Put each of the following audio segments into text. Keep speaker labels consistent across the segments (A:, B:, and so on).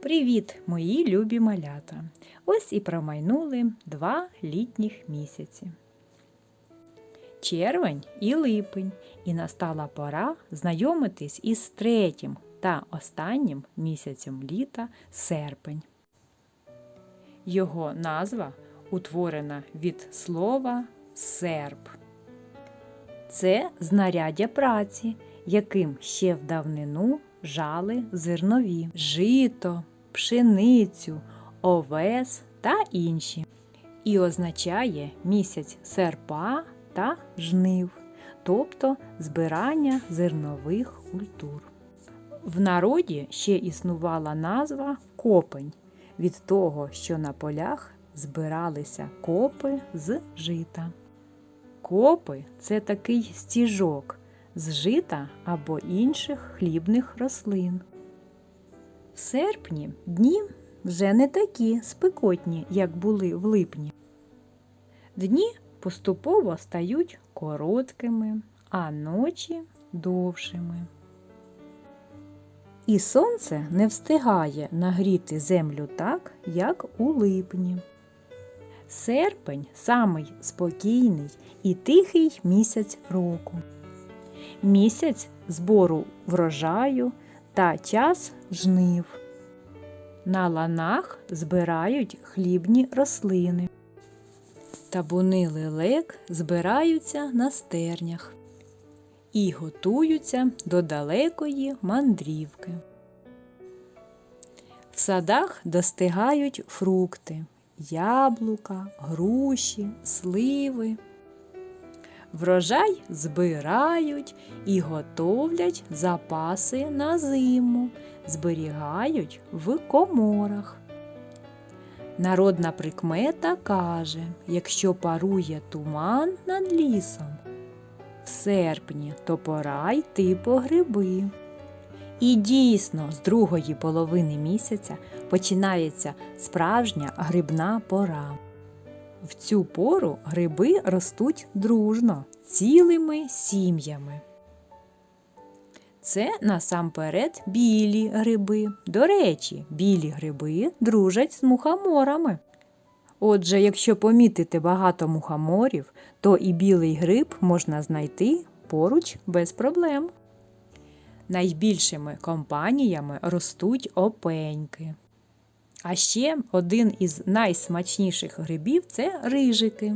A: Привіт, мої любі малята! Ось і промайнули два літніх місяці. Червень і липень, і настала пора знайомитись із третім та останнім місяцем літа серпень. Його назва утворена від слова серп. Це знаряддя праці, яким ще в давнину жали зернові, жито, пшеницю, овес та інші. І означає місяць серпа та жнив, тобто збирання зернових культур. В народі ще існувала назва копень від того, що на полях збиралися копи з жита. Копи це такий стіжок з жита або інших хлібних рослин. В серпні дні вже не такі спекотні, як були в липні. Дні поступово стають короткими, а ночі довшими. І сонце не встигає нагріти землю так, як у липні. Серпень самий спокійний і тихий місяць року. Місяць збору врожаю та час жнив. На ланах збирають хлібні рослини. Табуни лелек збираються на стернях і готуються до далекої мандрівки. В садах достигають фрукти яблука, груші, сливи. Врожай збирають і готовлять запаси на зиму, зберігають в коморах. Народна прикмета каже, якщо парує туман над лісом, в серпні то пора йти по гриби. І дійсно, з другої половини місяця починається справжня грибна пора. В цю пору гриби ростуть дружно, цілими сім'ями. Це насамперед білі гриби. До речі, білі гриби дружать з мухоморами. Отже, якщо помітити багато мухоморів, то і білий гриб можна знайти поруч без проблем. Найбільшими компаніями ростуть опеньки. А ще один із найсмачніших грибів це рижики.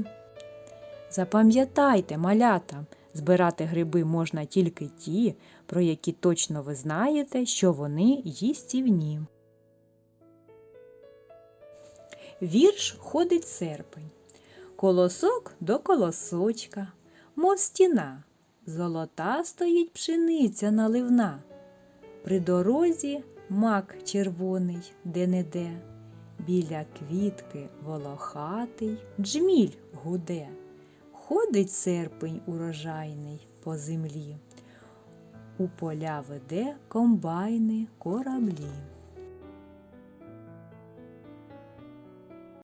A: Запам'ятайте, малята, збирати гриби можна тільки ті, про які точно ви знаєте, що вони їстівні. Вірш ходить серпень. Колосок до колосочка, мов стіна. Золота стоїть пшениця наливна. При дорозі мак червоний де-не-де. Біля квітки волохатий джміль гуде. Ходить серпень урожайний по землі. У поля веде комбайни кораблі.